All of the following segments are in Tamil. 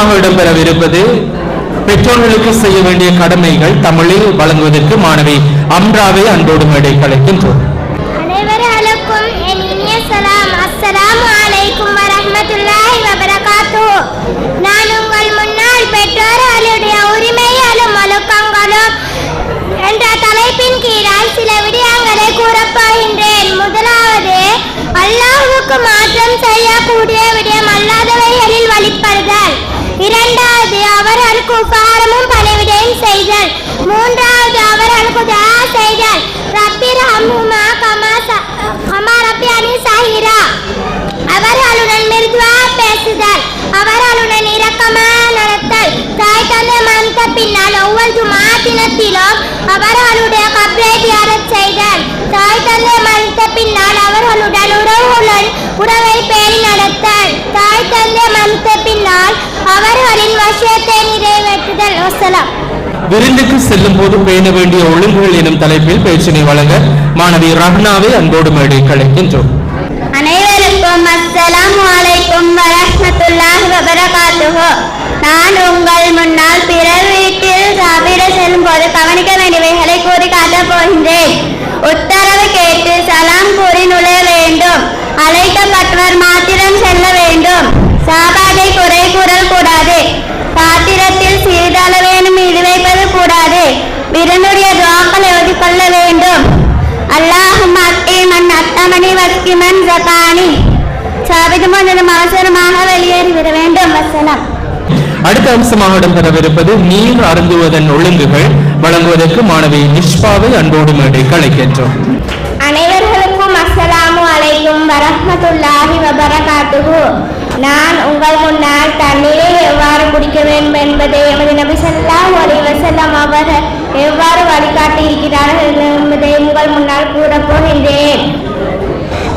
அடுத்த இடம்பெறவிருப்பது பெற்றோர்களுக்கு செய்ய வேண்டிய கடமைகள் தமிழில் வழங்குவதற்கு மாணவி அம்ராவை அன்போடு மேடை கலைக்கின்றோம். தலைப்பின் கீழால் சில மாற்றம் செய்யக்கூடிய விடயம் அல்லாதவைகளில் வழிபடுதல். இரண்டாவது அவர்களுக்கு உபாரமும் பணிவிடையும் செய்தல். மூன்றாவது அவர்களுக்கு துஆ செய்தல். ரப்பி ரஹ்முமா கமா ச- கமா ரப்பி அனி சாஹிரா. அவர்களுடன் மிருதுவா பேசுதல். அவர்களுடன் இரக்கமா நடத்தல். தாய் தந்தை மந்த பின்னால் ஒவ்வொரு ஜுமா தினத்திலும் அவர்களுடைய கப்ரை தியாரம் செய்தல். தாய் தந்தை மறித்த பின்னால் அவர்களுடன் உறவுடன் உறவை பேணி நடத்தல். தாய் தந்தை மறித்த பின்னால் அவர்களின் வசியத்தை நிறைவேற்றுதல். வசலாம் விருந்துக்கு செல்லும் போது பேண வேண்டிய ஒழுங்குகள் எனும் தலைப்பில் பேச்சினை வழங்க மாணவி ரஹ்னாவை அன்போடு மேடை கலைக்கின்றோம். அனைவருக்கும் அஸ்ஸலாமு அலைக்கும் வரஹ்மத்துல்லாஹி வபரகாத்துஹு. நான் உங்கள் முன்னால் பிறர் வீட்டில் சாப்பிட செல்லும் போது கவனிக்க வேண்டியவைகளை கூறி காட்டப் போகின்றேன். உத்தரவு கேட்டு சலாம் கூறி நுழைய வேண்டும். அழைக்கப்பட்டவர் மாத்திரம் செல்ல வேண்டும். சாப்பாட்டை குறை கூறல் கூடாது. பாத்திரத்தில் சிறிதளவேனும் இடி வைப்பது கூடாது. விருந்துடைய துவாக்கள் எழுதி கொள்ள வேண்டும். அல்லாஹும் அத்தேமன் அத்தமணி வஸ்கிமன் ஜகானி சாபிதம் கொஞ்சம் அவசரமாக வெளியேறிவிட வேண்டும். வசலாம் அடுத்த அம்சமாக இடம்பெறவிருப்பது நீர் அருந்துவதன் ஒழுங்குகள். வழங்குவதற்கு மாணவி நிஷ்பாவை அன்போடு மேடை கலைக்கின்றோம் அனைவர்களுக்கும் அஸ்ஸலாமு அலைக்கும் வரஹ்மத்துல்லாஹி வபரகாத்துஹு. நான் உங்கள் முன்னால் தண்ணீரை எவ்வாறு குடிக்க வேண்டும் என்பதை எமது நபி ஸல்லல்லாஹு அலைஹி வஸல்லம் அவர் எவ்வாறு வழிகாட்டி இருக்கிறார்கள் என்பதை உங்கள் முன்னால் கூறப் போகின்றேன்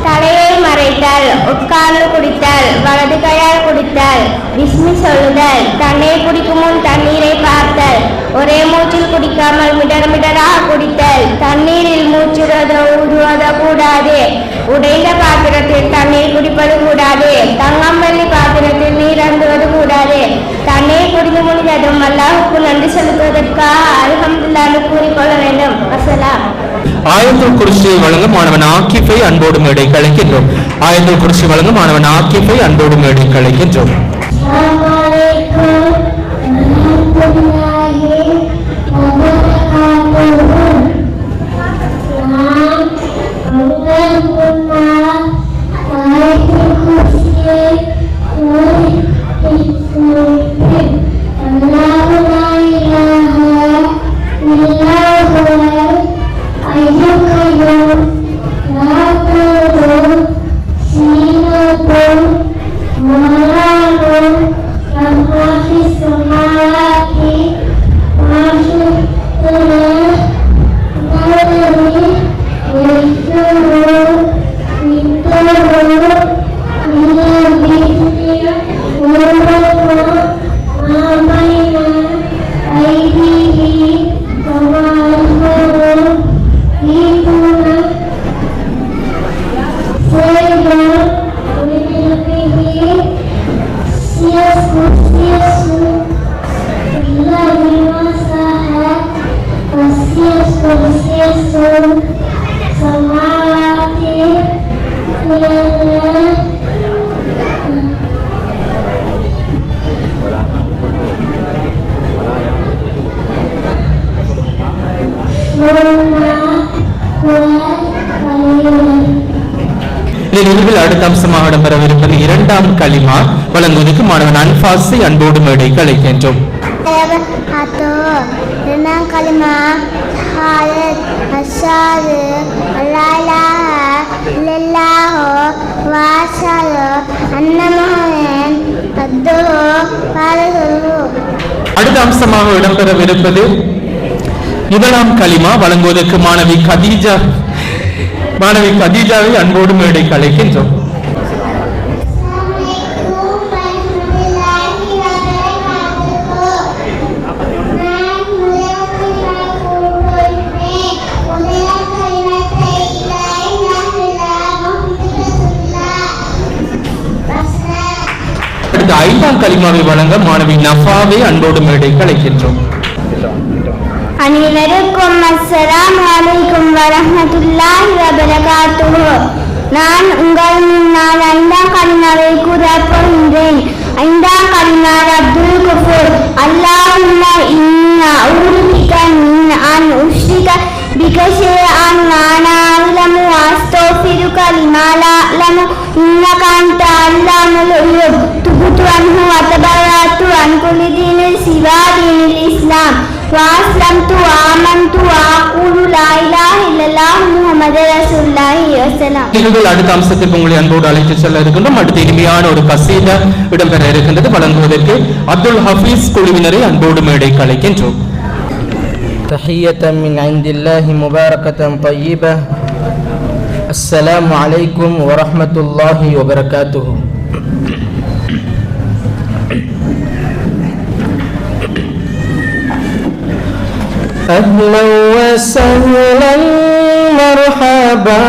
தலையை மறைத்தல் உட்கார்ந்து குடித்தல் வலது கையால் குடித்தல் விஸ்மி சொல்லுதல் தண்ணீர் குடிக்கும் முன் தண்ணீரை பார்த்தல் ஒரே மூச்சில் குடிக்காமல் மிடர் மிடராக குடித்தல் தண்ணீரில் மூச்சுறதோ ஊதுவதோ கூடாது. உடைந்த பாத்திரத்தில் தண்ணீர் குடிப்பது கூடாது. தங்கம் வெள்ளி பாத்திரத்தில் நீர் அருந்துவது கூடாது. தண்ணீர் குடித்து முடிந்ததும் அல்லாஹுக்கு நன்றி செலுத்துவதற்காக அல்ஹம்துலில்லாஹ்னு கூறிக்கொள்ள வேண்டும். வசலாம் ஆயத்துல் குருசியை வழங்க மாணவன் ஆக்கிஃபை அன்போடு மேடை கலைக்கின்றோம். ஆயத்துல் குருசி வழங்க மாணவன் ஆக்கிஃபை அன்போடு மேடை கலைக்கின்றோம். Ilaha illallah wa asyhadu anna muhammadan abduhu wa rasuluhu அடுத்த அம்சமாக இடம்பெறவிருப்பது முதலாம் களிமா வழங்குவதற்கு மாணவி கதீஜா மாணவி கதீஜாவை அன்போடு மேடை கலைக்கின்றோம் அடுத்த கலிமாவை வழங்க மாணவி நஃபாவை அன்போடு மேடை கலைக்கின்றோம் அனைவருக்கும் அஸ்ஸலாம் வலைக்கும் வரஹ்மத்துல்லாஹி வபரகாத்துஹு. நான் உங்கள் முன்னால் ஐந்தாம் கலிமாவை கூறப் போகின்றேன். ஐந்தாம் கலிமா அப்துல் குஃபூர். அல்லாஹும்ம இன்னா ஊருபிக மின் அன் உஷ்ரிக பிக ஷைஅன் வானா அலமு அஸ்தோஃபிருக லிமா லா அலமு இன்னக அன்த அல்லாமுல் وأسلمت وآمنت وأقول لا إله إلا الله محمد رسول الله وسلام நிகழ்வுகள் அடுத்த அம்சத்திற்கு உங்களை அன்போடு அழைத்து செல்ல இருக்கின்றோம் அடுத்த இனிமையான ஒரு கசீதா இடம்பெற இருக்கின்றது வழங்குவதற்கு அப்துல் ஹபீஸ் குழுவினரை அன்போடு மேடை கலைக்கின்றோம் تحية من عند الله مباركة طيبة السلام عليكم ورحمة الله وبركاته أهلا وسهلا مرحبا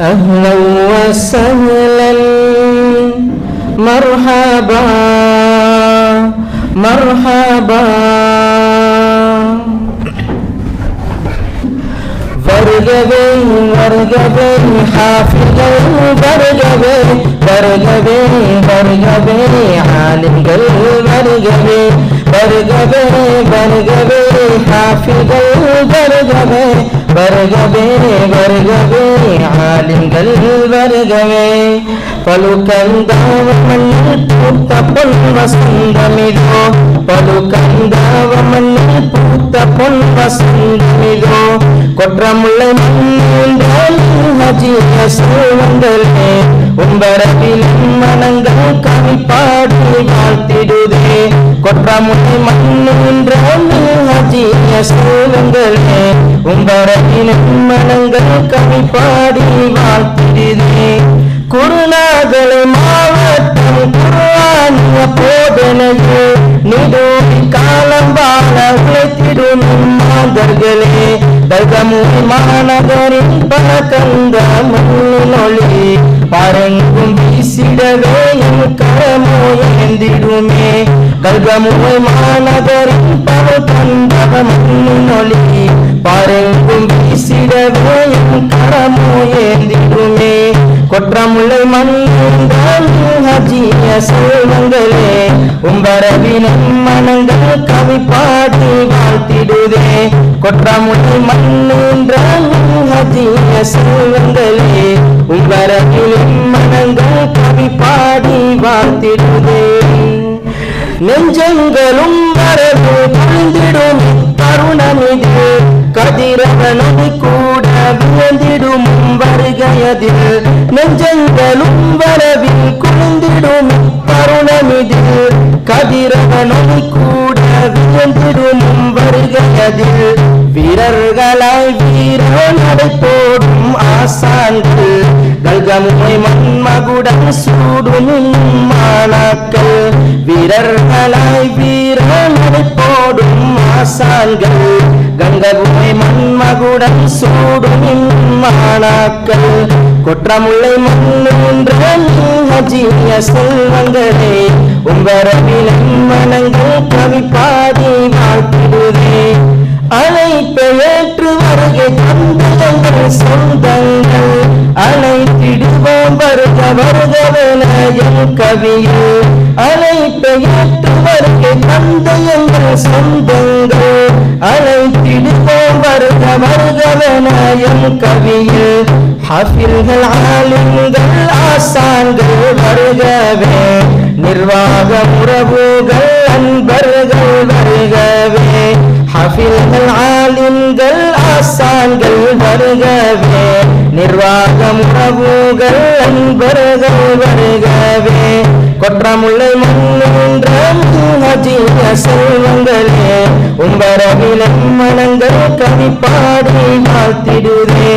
أهلا وسهلا مرحبا مرحبا. வருகவே வருகவே ஹாஃபிகள் வருகவே வருகவே வருகவே ஆலிம்கள் வருகவே வருகவே வருகவே ஹாஃபிகள் வருகவே வருகவே வருகவே ஆலிம்கள் வருகவே. பலுகந்தாவமண்ணில் பூத்த பொன் வசந்தமிதோ பலுகந்தாவமண்ணில் பூத்த பொன் வசந்தமிதோ கொற்றமுல்லை மண்ணில் ஹஜிய செல்வங்களே உம்பரவில் மனங்கள் கவி வாழ்த்திடுதே. கொற்றமுல்லை மண்ணில் ஹஜிய செல்வங்களே உம்பரவில் மனங்கள் கவி வாழ்த்திடுதே. குருநாகலை மாவட்டம் குருவானிய போதனையே நிடோடி காலம்ப மாந்தர்களே மாநகரின் பரதந்த கந்த பரங்கும் வீசிடவே என் கரமோ ஏந்திடுமே. கல்கமுவை மாநகரின் பரதந்த கந்த பரங்கும் வீசிடவே என் கரமோ ஏந்திடுமே. கொற்றமுல்லை மண்ணின் ஹஜிய செல்வங்களே. உம்பரவினம் மனங்கள் கவி பாடி வாழ்த்திடுதே. கொற்றமுல்லை மண்ணின் ஹஜிய செல்வங்களே. உம்பரவினம் மனங்கள் கவி பாடி வாழ்த்திடுதே. நெஞ்சங்களும் வரவு குளிந்திடும் தருணமிது கதிரவனது விழுந்திடும் வருகையதில் நெஞ்சங்களும் வரவில் குளிந்திடும் தருணமிதில் கதிரவனது கூட விழுந்திடும் வருகையதில் வீரர்களாய் வீரர் நடை ஆசான்கள். கல்கமுனை மண்மகுடன் சூடும் மாணாக்கள் வீரர்களாய் வீரர் நடை ஆசான்கள் கங்கபூமி மண்மகுடன் சூடும் மாணாக்கள் கொற்றமுல்லை மண்ணுன்ற ஹஜிய செல்வங்களே உங்கரவிலை மனங்கள் கவிப்பாதி பாடி வாழ்த்திடுதே அழைப்பை ஏற்று வருகை தந்தங்கள் சொந்தங்கள். அழைத்திடுவோம் வருக வருகவென என் கவியில் அழைப்பை ஏற்று வருகை தந்தங்கள் சொந்தங்கள். அழைத்திடுவோம் வருக வருகவென என் கவியில் ஹாஃபில்கள் ஆளுங்கள் ஆசான்கள் வருகவே. நிர்வாக உறவுகள் அன்பர்கள் வருகவே. ஹஃபில்கள் ஆலிம்கள் ஆசான்கள் வருகவே நிர்வாகம் உறவுகள் அன்பர்கள் வருகவே. கொற்றமுல்லை மண்ணுன்ற ஹஜிய செல்வங்களே உம்பரவிலம் மனங்கள் கவி பாடி வாழ்த்திடுதே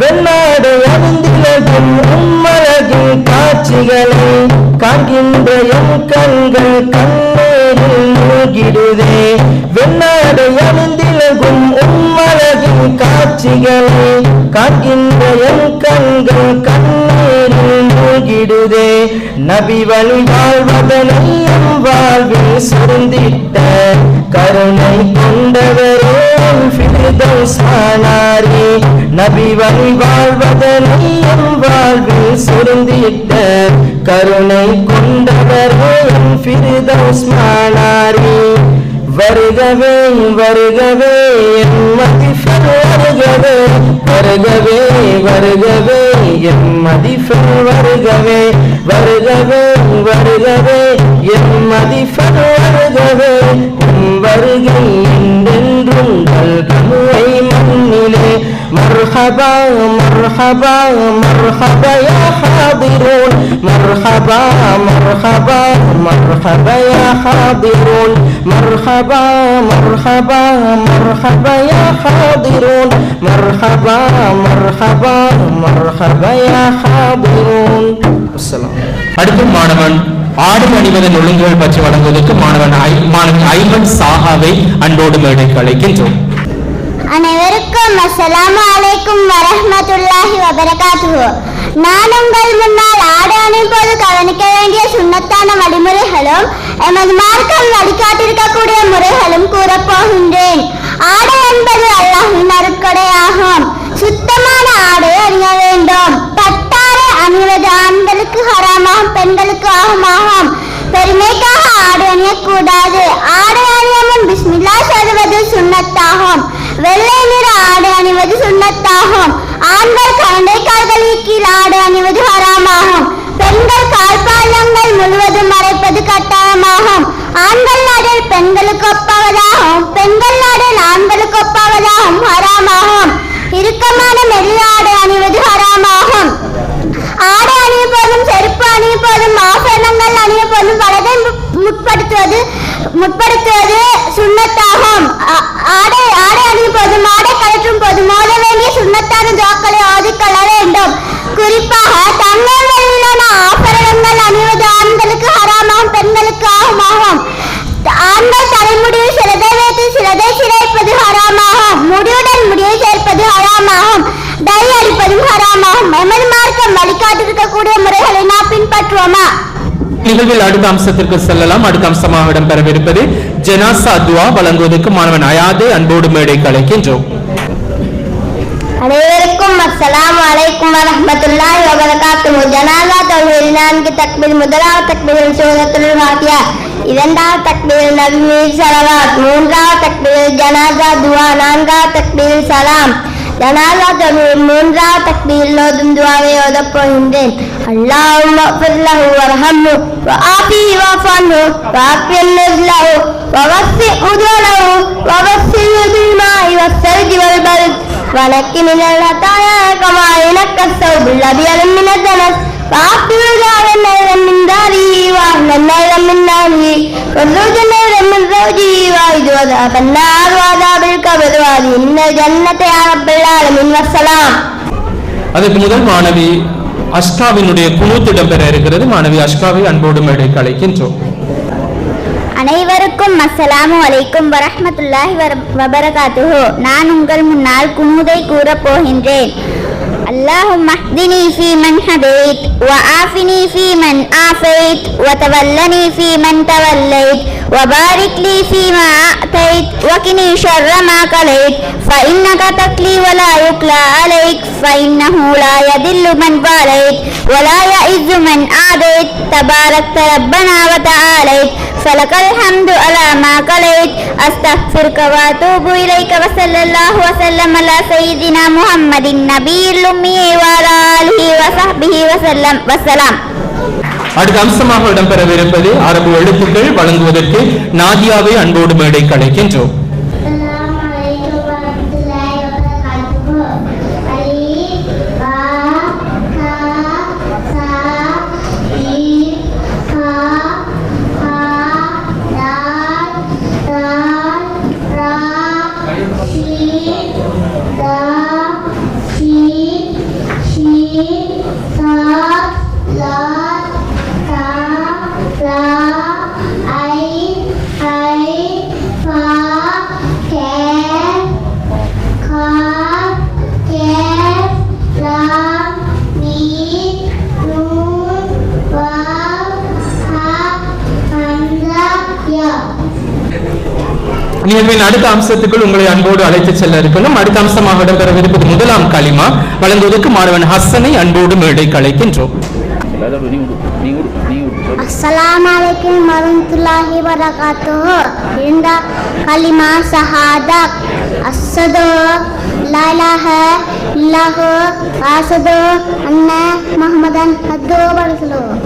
வெண்ணாடு அணிந்திலகும் உம்மழகின் காட்சிகளை காண்கின்ற எம் கண்கள் கண்ணீரில் மூழ்கிடுதே வெண்ணாடு காட்சிகளை காண்கின்ற என் கண்கள் கண்ணீரில் மூழ்கிடுதே. நபி வழி வாழ்வதனை வாழ்வில் சுருந்திட்ட கருணை கொண்டவரே ஃபிர்தௌஸானாரே நபி வழி வாழ்வதனையும் வாழ்வில் சுருந்திட்ட கருணை கொண்டவரே எம் வருகவே வருகவே என் மதிஃபர் வருகவே வருகவே வருகவே என் மதிப்பன் வருகவே வருகவே வருகவே என் மதிப்பன் வருகவே. வருகை என்றென்றும் கல்கமுவை மண்ணிலே மர்ஹபா மர்ஹபா மர்ஹபா யா ஹாதிரூன் மர்ஹபா மர்ஹபா மர்ஹபா யா ஹாதிரூன் மர்ஹபா மர்ஹபா மர்ஹபா யா ஹாதிரூன் மர்ஹபா மர்ஹபா மர்ஹபா யா ஹாதிரூன் அடுத்து மாணவன் ஆடு அணிவதன் ஒழுங்குகள் பற்றி வழங்குவதற்கு மாணவன் ஐ- மாணவி ஐமன் சாஹாவை அன்போடு மேடைக்கு அழைக்கின்றோம். அனைவருக்கும் அஸ்ஸலாமு அலைக்கும் வரஹ்மத்துல்லாஹி வபரகாத்துஹு. நான் உங்கள் முன்னால் ஆடு அணியும் போது கவனிக்க வேண்டிய சுண்ணத்தான வழிமுறைகளும் எமது மார்க்கம் வழிகாட்டிருக்கக்கூடிய முறைகளும் கூறப்போகின்றேன். ஆடை என்பது அல்லாஹின் அருட்கொடையாகும். சுத்தமான ஆடை அணிய வேண்டும். பட்டாடை அணிவது ஆண்களுக்கு ஹராமாம் பெண்களுக்கு ஆகுமாகும் பெருமைக்காக ஆடு அணியக்கூடாது. ஆடை அணிய பிஸ்மில்லா சொல்வது சுண்ணத்தாகும். வெள்ளை நிற ஆடை அணிவது சுண்ணத்தாகும். ஆண்கள் கரண்டை கால்களின் கீழ் ஆடை அணிவது ஹராமாகும் பெண்கள் கால்பாதங்கள் முழுவதும் மறைப்பது கட்டாயமாகும் ஆண்கள் நாடில் பெண்களுக்கு ஒப்பாவதாகும் பெண்கள் நாடில் ஆண்களுக்கு ஒப்பாவதாகும் ஹராமாகும் இறுக்கமான மெல்லிய ஆடை அணிவது ஹராமாகும் ஆடை அணிய போதும் செருப்பு அணிய போதும் ஆபரணங்கள் அணிய போதும் வலதை மு- முற்படுத்துவது முற்படுத்துவது சுண்ணத்தாகும் ஆ- ஆடை ஆடை அணிய போதும் ஆடை கழற்றும் போது மோத வேண்டிய சுண்ணத்தான ஜாக்களை ஆதிக்கொள்ள வேண்டும் குறிப்பாக தங்கள் வழியிலான ஆபரணங்கள் அணிவது ஆண்களுக்கு ஹராமாகும் பெண்களுக்கு ஆகுமாகும் ஆண்கள் தலைமுடியில் சிலதை வைத்து சிலதை சிறைப்பது ஹராமாகும் முடியுடன் முடியை சேர்ப்பது ஹராமாகும் டை அடிப்பதும் ஹராமாகும். எமது மார்க்கம் வழிகாட்டிருக்கக்கூடிய முறைகளை நாம் பின்பற்றுவோமா? நிகழ்வில் அடுத்த அம்சத்திற்கு செல்லலாம். அடுத்த அம்சமாக இடம்பெறவிருப்பது ஜனாசா துவா வழங்குவதற்கு மாணவன் அயாதே அன்போடு மேடைக்கு அழைக்கின்றோம் அனைவருக்கும் அஸ்ஸலாமு அலைக்கும் வரஹ்மத்துல்லாஹி வபரகாத்துஹு. ஜனாசா தொழுகையில் நான்கு தக்பீர் முதலாவது தக்பீரில் சூரத்துல் ஃபாத்திஹா. இரண்டாவது தக்பீரில் நபி ஸலவாத் மூன்றாவது தக்பீரில் ஜனாசா துவா. நான்காவது தக்பீரில் சலாம். ஜனாசா தொழுகையில் மூன்றாவது தக்பீரில் ஓதும் துவாவை ஓதப் போகின்றேன் اللهم اغفر له وارحمه وعافه واعف عنه وعافي له ووسع مدخله ووسع بالماء والثلج والبرد ونقي من الخطايا كما ينقى الثوب الابيض من الدنس واغفر له نيرا من داره واهلا نيرا من ناره وزوجا نيرا من زوجه واعد وذهب النار وعذاب القبر وهذه من الجنة يا رب العالمين والسلام அதற்கு முதல் மாணவி அஷ்காவினுடைய குனூத் இடம்பெற இருக்கிறது மாணவி அஷ்காவை அன்போடு மேடைக்கு அழைக்கின்றோம் அனைவருக்கும் அஸ்ஸலாமு அலைக்கும் வரஹ்மத்துல்லாஹி வர- வபரகாத்துஹு நான் உங்கள் முன்னால் குனூதை கூறப் போகின்றேன் اللهم اهدني فيمن هديت وعافني فيمن عافيت وتولني فيمن توليت وبارك لي فيما أعطيت وقني شر ما قضيت فإنك تقلي ولا يقلى عليك فإنه لا يذل من واليت ولا يعز من عاديت. تباركت ربنا وتعاليت. فلك الحمد على ما قليت أستغفرك وأتوب إليك وصلى الله وسلم على سيدنا محمد النبي الأمي وعلى آله وصحبه وسلم والسلام அடுத்த அம்சமாக இடம்பெறவிருப்பது அரபு எழுத்துக்கள் வழங்குவதற்கு நாதியாவை அன்போடு மேடைக்கு அழைக்கின்றோம் நிகழ்வின் அடுத்த அம்சத்துக்குள் உங்களை அன்போடு அழைத்து செல்ல இருக்கணும் அடுத்த அம்சமாக இடம்பெறவிருப்பது முதலாம் களிமா. வழங்குவதற்கு மாணவன் ஹசனை அன்போடு மேடைக்கு அழைக்கின்றோம். அஸ்ஸலாமு அலைக்கும் வரஹ்மத்துல்லாஹி வபரகாத்துஹு. இந்த கலிமா ஷஹாதத் அஸ்ஸது லா இலாஹ இல்லல்லாஹு அஸ்ஸது அன்ன முஹம்மதன் அப்துஹு வ ரசூலுஹு.